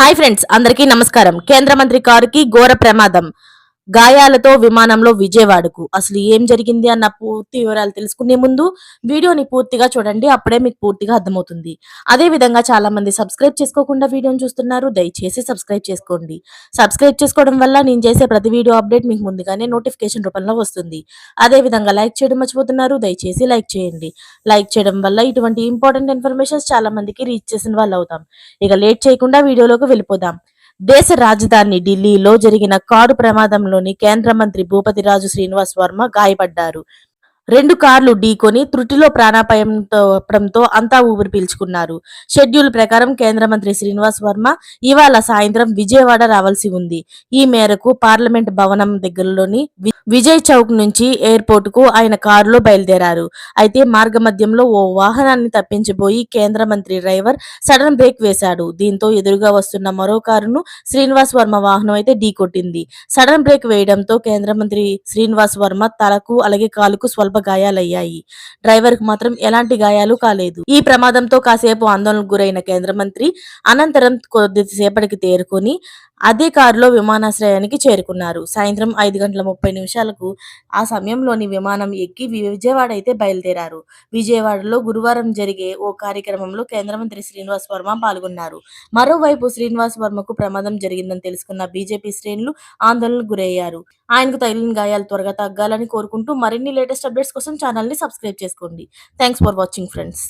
Hi friends అందరికీ నమస్కారం. కేంద్ర మంత్రి కారుకి ఘోర ప్రమాదం. గాయాలతో విమానంలో విజయవాడకు. అసలు ఏం జరిగింది అన్న పూర్తి వివరాలు తెలుసుకునే ముందు వీడియోని పూర్తిగా చూడండి అప్పుడే మీకు పూర్తిగా అర్థమవుతుంది. అదే విధంగా చాలా మంది సబ్స్క్రైబ్ చేసుకోకుండా వీడియోని చూస్తున్నారు దయచేసి సబ్స్క్రైబ్ చేసుకోండి. సబ్స్క్రైబ్ చేసుకోవడం వల్ల నేను చేసే ప్రతి వీడియో అప్డేట్ మీకు ముందుగానే నోటిఫికేషన్ రూపంలో వస్తుంది. అదే విధంగా లైక్ చేయడం మర్చిపోతున్నారు దయచేసి లైక్ చేయండి. లైక్ చేయడం వల్ల ఇటువంటి ఇంపార్టెంట్ ఇన్ఫర్మేషన్స్ చాలా మందికి రీచ్ చేసిన వాళ్ళు అవుతాం ఇక లేట్ చేయకుండా వీడియోలోకి వెళ్ళిపోదాం. దేశ రాజధాని ఢిల్లీలో జరిగిన కారు ప్రమాదంలోని కేంద్ర మంత్రి భూపతిరాజు శ్రీనివాస్ వర్మ గాయపడ్డారు. రెండు కార్లు ఢీకొని త్రుటిలో ప్రాణాపాయంతో అంతా ఊపిరి పీల్చుకున్నారు. షెడ్యూల్ ప్రకారం కేంద్ర మంత్రి శ్రీనివాస్ వర్మ ఇవాళ సాయంత్రం విజయవాడ రావాల్సి ఉంది. ఈ మేరకు పార్లమెంట్ భవనం దగ్గరలోని విజయ్ చౌక్ నుంచి ఎయిర్పోర్ట్కు ఆయన కారులో బయలుదేరారు. అయితే మార్గమధ్యంలో ఓ వాహనాన్ని తప్పించబోయి కేంద్ర మంత్రి డ్రైవర్ సడన్ బ్రేక్ వేశాడు. దీంతో ఎదురుగా వస్తున్న మరో కారును శ్రీనివాస్ వర్మ వాహనం అయితే ఢీకొట్టింది. సడన్ బ్రేక్ వేయడంతో కేంద్ర మంత్రి శ్రీనివాస్ వర్మ తలకు అలాగే కాలుకు స్వల్ప గాయాలయ్యాయి. డ్రైవర్కు మాత్రం ఎలాంటి గాయాలు కాలేదు. ఈ ప్రమాదంతో కాసేపు ఆందోళనకు గురైన కేంద్ర మంత్రి అనంతరం కొద్దిసేపటికి తేరుకొని అదే కారులో విమానాశ్రయానికి చేరుకున్నారు. సాయంత్రం ఐదు గంటల ముప్పై నిమిషాలకు ఆ సమయంలోని విమానం ఎక్కి విజయవాడ అయితే బయలుదేరారు. విజయవాడలో గురువారం జరిగే ఓ కార్యక్రమంలో కేంద్ర మంత్రి శ్రీనివాస్ వర్మ పాల్గొన్నారు. మరోవైపు శ్రీనివాస్ వర్మకు ప్రమాదం జరిగిందని తెలుసుకున్న బీజేపీ శ్రేణులు ఆందోళనకు గురయ్యారు. ఆయనకు తగిలిన గాయాలు త్వరగా తగ్గాలని కోరుకుంటూ మరిన్ని లేటెస్ట్ అప్డేట్స్ కోసం ఛానల్ని సబ్స్క్రైబ్ చేసుకోండి. Thanks for watching friends